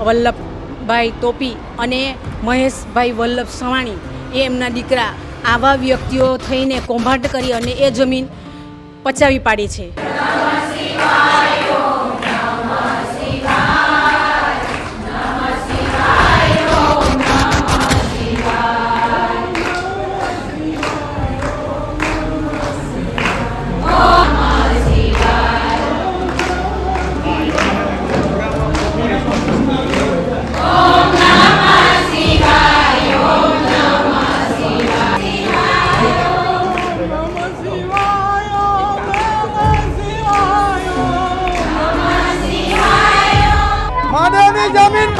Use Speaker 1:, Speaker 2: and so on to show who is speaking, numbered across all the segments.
Speaker 1: વલ્લભભાઈ તોપી અને મહેશભાઈ વલ્લભ સવાણી એ એમના દીકરા આવા વ્યક્તિઓ થઈને કૌભાંડ કરી અને એ જમીન પચાવી પાડી છે.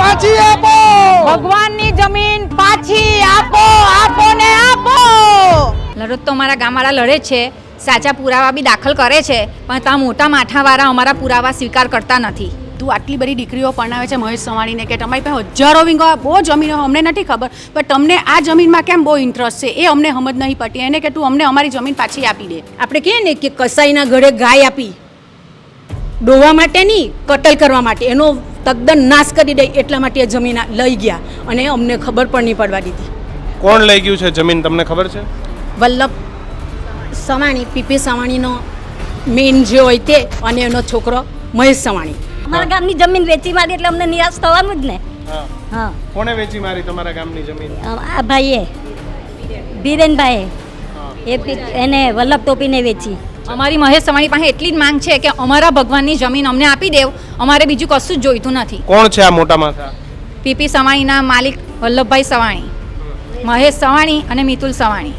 Speaker 2: પાછી આપો.
Speaker 3: ભગવાનની જમીન પાછી આપો આપો ને આપો.
Speaker 4: લડત તો અમારા ગામવાળા લડે જ છે. સાચા પુરાવા બી દાખલ કરે છે પણ ત્યાં મોટા માઠાવાળા અમારા પુરાવા સ્વીકાર કરતા નથી.
Speaker 3: તું આટલી બધી દીકરીઓ પરણાવે છે મહેશ સવાણીને કે તમારી પાસે હજારો વિંગો બહુ જમીનો અમને નથી ખબર. પણ તમને આ જમીનમાં કેમ બહુ ઇન્ટરેસ્ટ છે? એ અમને સમજ નહીં પડતી એને કે તું અમને અમારી જમીન પાછી આપી દે.
Speaker 1: આપણે કહીએ ને કે કસાઈના ઘરે ગાય આપી. ડોવા માટે નહીં કટલ કરવા માટે. એનો તદ્દન નાશ કરી દે એટલા માટે એ જમીન આ લઈ ગયા. અને અમને ખબર પણ નહીં પડવા દીધી.
Speaker 2: કોણ લઈ ગયું છે જમીન તમને ખબર છે?
Speaker 1: વલ્લભ સવાણી પીપી સવાણીનો મેઇન જે હોય તે અને એનો છોકરો મહેશ સવાણી.
Speaker 5: અમારા ગામની જમીન વેચી મારી એટલે અમને નિરાશ થવાનું જ ને.
Speaker 2: હા.
Speaker 5: હા.
Speaker 2: કોણે વેચી મારી તમારા ગામની જમીન?
Speaker 5: આ ભાઈએ. બીરેનભાઈએ. એ પી- એને વલ્લભ ટોપીને વેચી.
Speaker 4: અમારી મહેશ સવાણી પાસે એટલી જ માંગ છે કે અમારા ભગવાનની જમીન અમને આપી દેવ અમારે બીજું કશું જ જોઈતું નથી.
Speaker 2: કોણ છે આ મોટા માથા?
Speaker 4: પીપી સવાણીના માલિક વલ્લભભાઈ સવાણી મહેશ સવાણી અને મિતુલ સવાણી.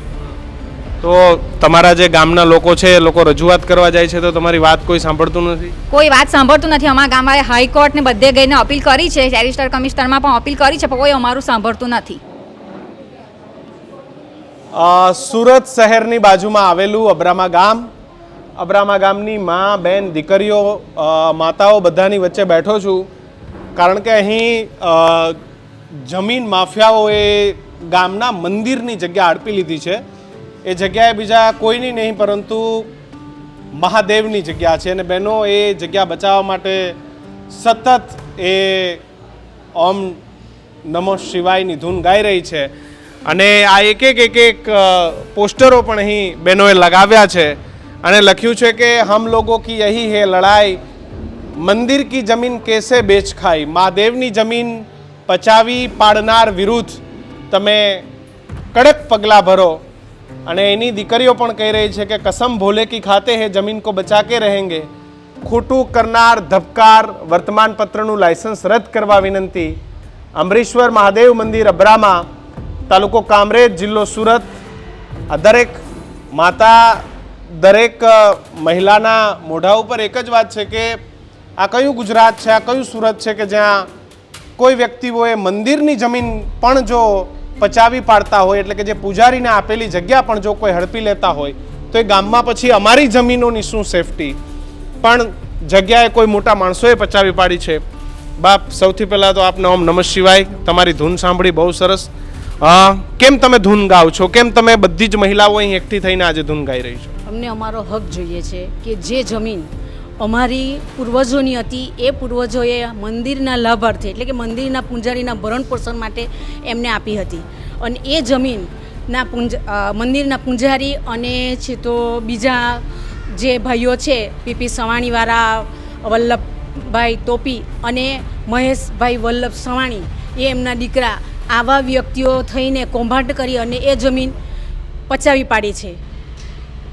Speaker 2: તો તમારા જે ગામના લોકો છે એ લોકો રજૂઆત કરવા જાય છે તો તમારી વાત કોઈ સાંભળતું નથી?
Speaker 4: કોઈ વાત સાંભળતું નથી. અમારા ગામવાળે હાઈકોર્ટને બધે ગઈને અપીલ કરી છે. સેરિસ્ટર કમિશનરમાં પણ અપીલ કરી છે પણ કોઈ અમારું સાંભળતું નથી.
Speaker 2: સુરત શહેરની બાજુમાં આવેલું અબ્રામા ગામ અબ્રામા ગામની મા, બેન, દીકરીઓ માતાઓ બધાની વચ્ચે બેઠો છું. કારણ કે અહીં જમીન માફિયાઓએ ગામના મંદિરની જગ્યા આડપી લીધી છે. એ જગ્યાએ બીજા કોઈની નહીં, પરંતુ મહાદેવની જગ્યા છે. અને બહેનો, એ જગ્યા બચાવવા માટે સતત એ ઓમ નમો શિવાયની ધૂન ગાઈ રહી છે. અને આ એક એક એક એક પોસ્ટરો પણ અહીં બહેનોએ લગાવ્યા છે. અને લખ્યું છે કે, હમ લોગો કી યહી હે લડાઈ, મંદિર કી જમીન કેસે બેચ ખાઈ મહાદેવની જમીન પચાવી પાડનાર વિરુદ્ધ તમે કડક પગલાં ભરો. અને એની દીકરીઓ પણ કહી રહી છે કે, કસમ ભોલે કી ખાતે હે, જમીન કો બચા કે રહેંગે? ખોટું કરનાર ધબકાર વર્તમાન પત્રનું લાયસન્સ રદ કરવા વિનંતી. અમરીશ્વર મહાદેવ મંદિર અબ્રામા, તાલુકો કામરેજ જિલ્લો સુરત. આ દરેક માતા દરેક મહિલાના મોઢા ઉપર એક જ વાત છે કે આ કયું ગુજરાત છે, આ કયું સુરત છે કે જ્યાં કોઈ વ્યક્તિઓએ મંદિરની જમીન પણ જો પચાવી પાડતા હોય, એટલે કે જે પૂજારીને આપેલી જગ્યા પણ જો કોઈ હડપી લેતા હોય, તો એ ગામમાં પછી અમારી જમીનોની શું સેફટી પણ જગ્યાએ કોઈ મોટા માણસોએ પચાવી પાડી છે. બાપ, સૌથી પહેલાં તો આપને ઓમ નમઃ શિવાય. તમારી ધૂન સાંભળી બહુ સરસ. કેમ તમે ધૂન ગાઓ છો? કેમ તમે બધી જ મહિલાઓ અહીં એકઠી થઈને આજે ધૂન ગાઈ રહી છો?
Speaker 1: અમને અમારો હક જોઈએ છે કે જે જમીન અમારી પૂર્વજોની હતી, એ પૂર્વજોએ મંદિરના લાભાર્થે, એટલે કે મંદિરના પૂંજારીના ભરણ પોષણ માટે એમને આપી હતી. અને એ જમીનના પૂંજ મંદિરના પૂંજારી અને છે તો બીજા જે ભાઈઓ છે, પીપી સવાણીવાળા, વલ્લભભાઈ તોપી અને મહેશભાઈ વલ્લભ સવાણી એ એમના દીકરા આવા વ્યક્તિઓ થઈને કૌભાંડ કરી અને એ જમીન પચાવી પાડી છે.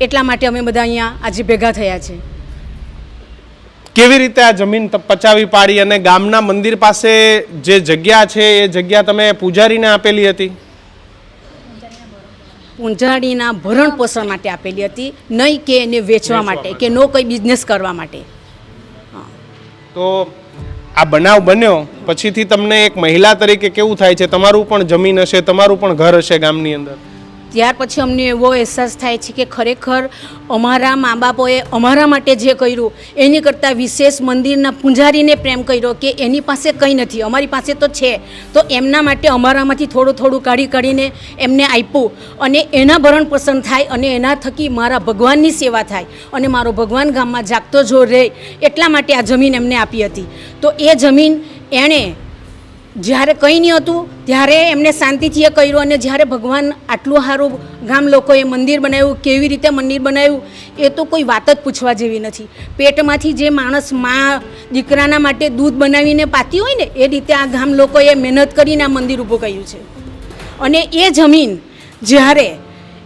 Speaker 1: એટલા માટે અમે બધા અહીંયા આજે ભેગા થયા છે.
Speaker 2: કેવી રીતે આ જમીન પચાવી પાડી અને ગામના મંદિર પાસે જે જગ્યા છે એ જગ્યા તમે પૂજારીને આપેલી હતી?
Speaker 1: પૂંજાડીના ભરણ પોષણ માટે આપેલી હતી નહીં કે એને વેચવા માટે કે નો કોઈ બિઝનેસ કરવા માટે.
Speaker 2: તો આ બનાવ બન્યો પછીથી તમને એક મહિલા તરીકે કેવું થાય છે? તમારું પણ જમીન હશે તમારું પણ ઘર હશે ગામની અંદર.
Speaker 1: ત્યાર પછી અમને એવો અહેસાસ થાય છે કે ખરેખર અમારા મા બાપોએ અમારા માટે જે કર્યું, એની કરતાં વિશેષ મંદિરના પૂંજારીને પ્રેમ કર્યો કે એની પાસે કંઈ નથી, અમારી પાસે તો છે. તો એમના માટે અમારામાંથી થોડું થોડું કાઢી કાઢીને એમને આપ્યું અને એના ભરણ પોષણ થાય અને એના થકી મારા ભગવાનની સેવા થાય અને મારો ભગવાન ગામમાં જાગતો જો રહે એટલા માટે આ જમીન એમને આપી હતી. તો એ જમીન એણે જ્યારે કંઈ નહીં હતું, ત્યારે એમને શાંતિથી એ કર્યું અને જ્યારે ભગવાન આટલું સારું ગામ લોકોએ મંદિર બનાવ્યું, કેવી રીતે મંદિર બનાવ્યું, એ તો કોઈ વાત જ પૂછવા જેવી નથી. પેટમાંથી જે માણસ મા દીકરાના માટે દૂધ બનાવીને પાતી હોય ને, એ રીતે આ ગામ લોકોએ મહેનત કરીને આ મંદિર ઊભું કર્યું છે. અને એ જમીન જ્યારે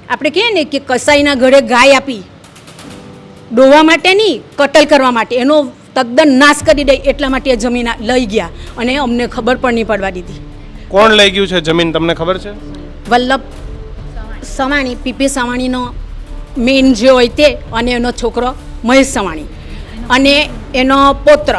Speaker 1: આપણે કહીએ ને કે કસાઈના ઘરે ગાય આપી, ડોવા માટે નહીં, કટલ કરવા માટે, એનો તદ્દન નાશ કરી દે એટલા માટે એ જમીન આ લઈ ગયા. અને અમને ખબર પણ નહીં પડવા દીધી.
Speaker 2: કોણ લઈ ગયું છે જમીન તમને ખબર છે?
Speaker 1: વલ્લભ સવાણી પીપી સવાણીનો મેઇન જે હોય તે અને એનો છોકરો મહેશ સવાણી. અને એનો પૌત્ર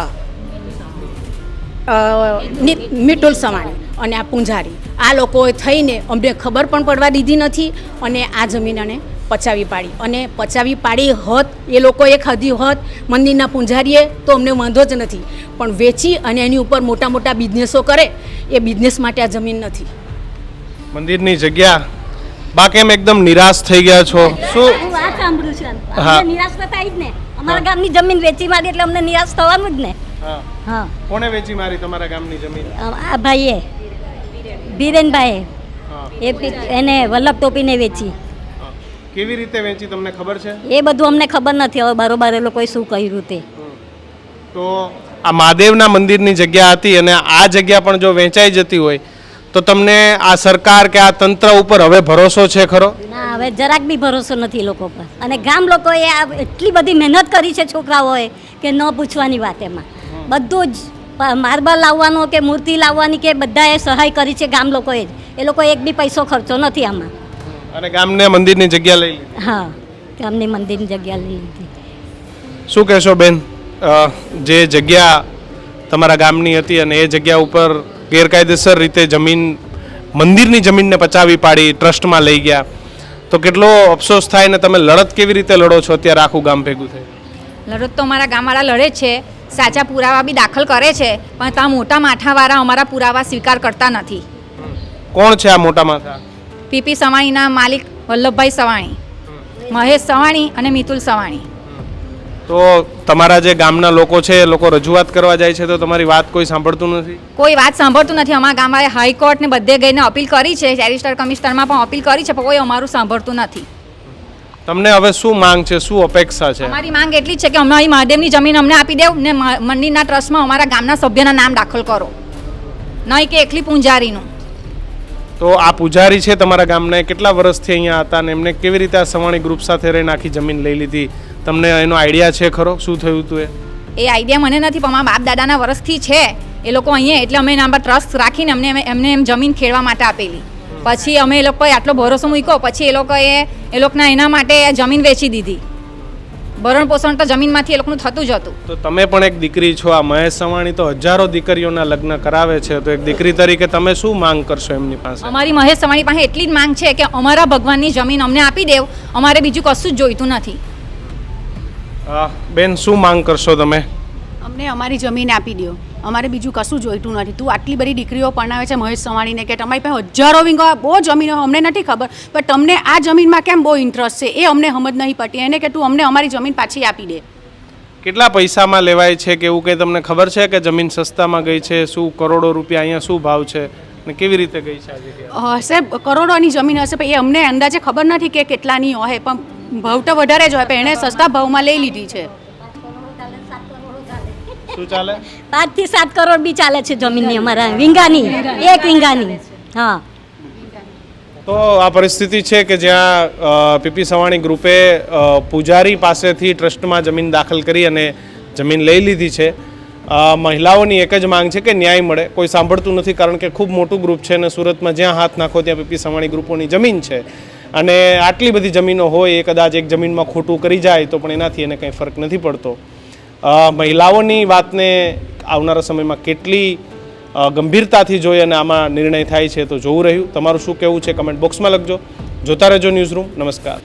Speaker 1: મિટુલ સવાણી અને આ પૂંજારી. આ લોકોએ થઈને અમને ખબર પણ પડવા દીધી નથી અને આ જમીન અને પચાવી પાડી. અને પચાવી પાડી હોત એ લોકોએ ખાધી હોત મંદિરના પૂંજારીએ તો અમને વાંધો જ નથી. પણ વેચી અને એની ઉપર મોટા મોટા બિઝનેસો કરે એ બિઝનેસ માટે આ જમીન નથી.
Speaker 2: મંદિરની જગ્યા બાકી એમ એકદમ નિરાશ થઈ ગયા છો. શું?
Speaker 5: વાત સાંભળ્યું છે
Speaker 2: હા.
Speaker 5: અમને નિરાશ તો થાય જ ને. અમારા ગામની જમીન વેચી મારી એટલે અમને નિરાશ થવાનું જ ને.
Speaker 2: હા.
Speaker 5: હા.
Speaker 2: કોણે વેચી મારી તમારા ગામની જમીન?
Speaker 5: આ ભાઈએ. બીરેનભાઈએ. એ એને વલ્લભ ટોપીને વેચી.
Speaker 2: હા. કેવી રીતે વેચી તમને ખબર છે?
Speaker 5: એ બધું અમને ખબર નથી. હવે બરોબર એ લોકોએ શું કર્યું તે.
Speaker 2: તો આ મહાદેવના મંદિરની જગ્યા હતી અને આ જગ્યા પણ જો વેચાઈ જતી હોય તો તમને આ સરકાર કે આ તંત્ર ઉપર હવે ભરોસો છે ખરો?
Speaker 5: ના હવે જરાક બી ભરોસો નથી એ લોકો પર અને ગામ લોકોએ આ એટલી બધી મહેનત કરી છે છોકરાઓએ કે ન પૂછવાની વાત એમાં. બધું જ માર્બલ લાવવાનો કે મૂર્તિ લાવવાની કે બધાએ સહાય કરી છે ગામ લોકોએ જ. એ લોકો એક બી પૈસો ખર્ચો નથી આમાં.
Speaker 2: અને ગામને મંદિરની જગ્યા લઈ લીધી.
Speaker 5: હા ગામની મંદિરની જગ્યા લઈ લીધી.
Speaker 2: શું કહેશો બેન? જે જગ્યા તમારા ગામની હતી અને એ જગ્યા ઉપર ગેરકાયદેસર રીતે જમીન મંદિરની જમીનને પચાવી પાડી ટ્રસ્ટમાં લઈ ગયા. તો કેટલો અફસોસ થાય ને તમે લડત કેવી રીતે લડો છો અત્યારે આખું ગામ ભેગું થઈ
Speaker 4: લડત તો અમારા ગામવાળા લડે છે. સાચા પુરાવા બી દાખલ કરે છે પણ ત્યાં મોટા માથાવાળા અમારા પુરાવા સ્વીકાર કરતા નથી.
Speaker 2: કોણ છે આ મોટા માથા?
Speaker 4: પીપી સવાણીના માલિક વલ્લભભાઈ સવાણી મહેશ સવાણી અને મિતુલ સવાણી.
Speaker 2: તો તમારા જે ગામના લોકો છે એ લોકો રજૂઆત કરવા જાય છે તો તમારી વાત કોઈ સાંભળતું નથી?
Speaker 4: કોઈ વાત સાંભળતું નથી. અમારા ગામવાળાએ હાઈકોર્ટને બધે ગઈને અપીલ કરી છે. ચેરિસ્ટર કમિશનરમાં પણ અપીલ કરી છે પણ કોઈ અમારું સાંભળતું નથી.
Speaker 2: તમને હવે શું માંગ છે? શું અપેક્ષા છે?
Speaker 4: અમારી માંગ એટલી છે કે અમારી મહાદેવની જમીન અમને આપી દેવ ને મંદિરના ટ્રસ્ટમાં અમારા ગામના સભ્યના નામ દાખલ કરો. નહીં કે એકલી પૂંજારીનું.
Speaker 2: તો આ પૂજારી છે તમારા ગામના કેટલા વર્ષથી અહીંયા હતા ને એમને કેવી રીતે આ સવાણી ગ્રુપ સાથે રહીને આખી જમીન લઈ લીધી? તમને એનો આઈડિયા છે ખરો? શું થયું હતું એ?
Speaker 4: એ આઈડિયા મને નથી, પણ મારા બાપ દાદાના વર્ષથી છે. એ લોકો અહીંયા એટલે અમે એના પર ટ્રસ્ટ રાખીને અમને એમ- એમને એમ જમીન ખેડવા માટે આપેલી. પછી અમે એ લોકોએ આટલો ભરોસો મૂક્યો, પછી એ લોકોએ એ લોકોના એના માટે જમીન વેચી દીધી. ભરણ પોષણ તો જમીનમાંથી એ લોકોનું થતું જ હતું.
Speaker 2: તો તમે પણ એક દીકરી છો આ મહેશ સવાણી તો હજારો દીકરીઓના લગ્ન કરાવે છે. તો એક દીકરી તરીકે તમે શું માંગ કરશો એમની પાસે?
Speaker 4: અમારી મહેશ સવાણી પાસે એટલી જ માંગ છે કે અમારા ભગવાનની જમીન અમને આપી દેવ અમારે બીજું કશું જ જોઈતું નથી.
Speaker 2: હા, બેન શું માંગ કરશો તમે?
Speaker 3: અમને અમારી જમીન આપી દો અમારે બીજું કશું જોઈતું નથી. તું આટલી બધી દીકરીઓ પરણાવે છે મહેશ સવાણીને કે તમારી પાસે હજારો વિંગો બહુ જમીનો અમને નથી ખબર. પણ તમને આ જમીનમાં કેમ બહુ ઇન્ટરેસ્ટ છે એ અમને સમજ નહીં પડતી એને કે તું અમને અમારી જમીન પાછી આપી દે.
Speaker 2: કેટલા પૈસામાં લેવાય છે કે એવું કંઈ તમને ખબર છે કે જમીન સસ્તામાં ગઈ છે શું કરોડો રૂપિયા અહીંયા શું ભાવ છે ને કેવી રીતે ગઈ છે
Speaker 3: હશે કરોડોની જમીન હશે પણ એ અમને અંદાજે ખબર નથી કે કેટલાની હોય પણ ભાવ તો વધારે જ હોય પણ એણે સસ્તા ભાવમાં લઈ લીધી છે.
Speaker 2: શું ચાલે?
Speaker 5: પાંચથી સાત કરોડ બી ચાલે છે જમીનની અમારા વિંગાની. એક વિંગાની. હા.
Speaker 2: તો આ પરિસ્થિતિ છે કે જ્યાં પીપી સવાણી ગ્રુપે પૂજારી પાસેથી ટ્રસ્ટમાં જમીન દાખલ કરી અને જમીન લઈ લીધી છે. મહિલાઓની એક જ માંગ છે કે ન્યાય મળે. કોઈ સાંભળતું નથી કારણ કે ખૂબ મોટું ગ્રુપ છે અને સુરતમાં જ્યાં હાથ નાખો ત્યાં પીપી સવાણી ગ્રુપોની જમીન છે. અને આટલી બધી જમીનો હોય એ કદાચ એક જમીનમાં ખોટું કરી જાય તો પણ એનાથી એને કંઈ ફરક નથી પડતો. મહિલાઓની વાતને આવનારા સમયમાં કેટલી ગંભીરતાથી જોઈ અને આમાં નિર્ણય થાય છે તો જોવું રહ્યું. તમારું શું કહેવું છે? કમેન્ટ બોક્સમાં લખજો. જોતા રહેજો ન્યૂઝ રૂમ નમસ્કાર.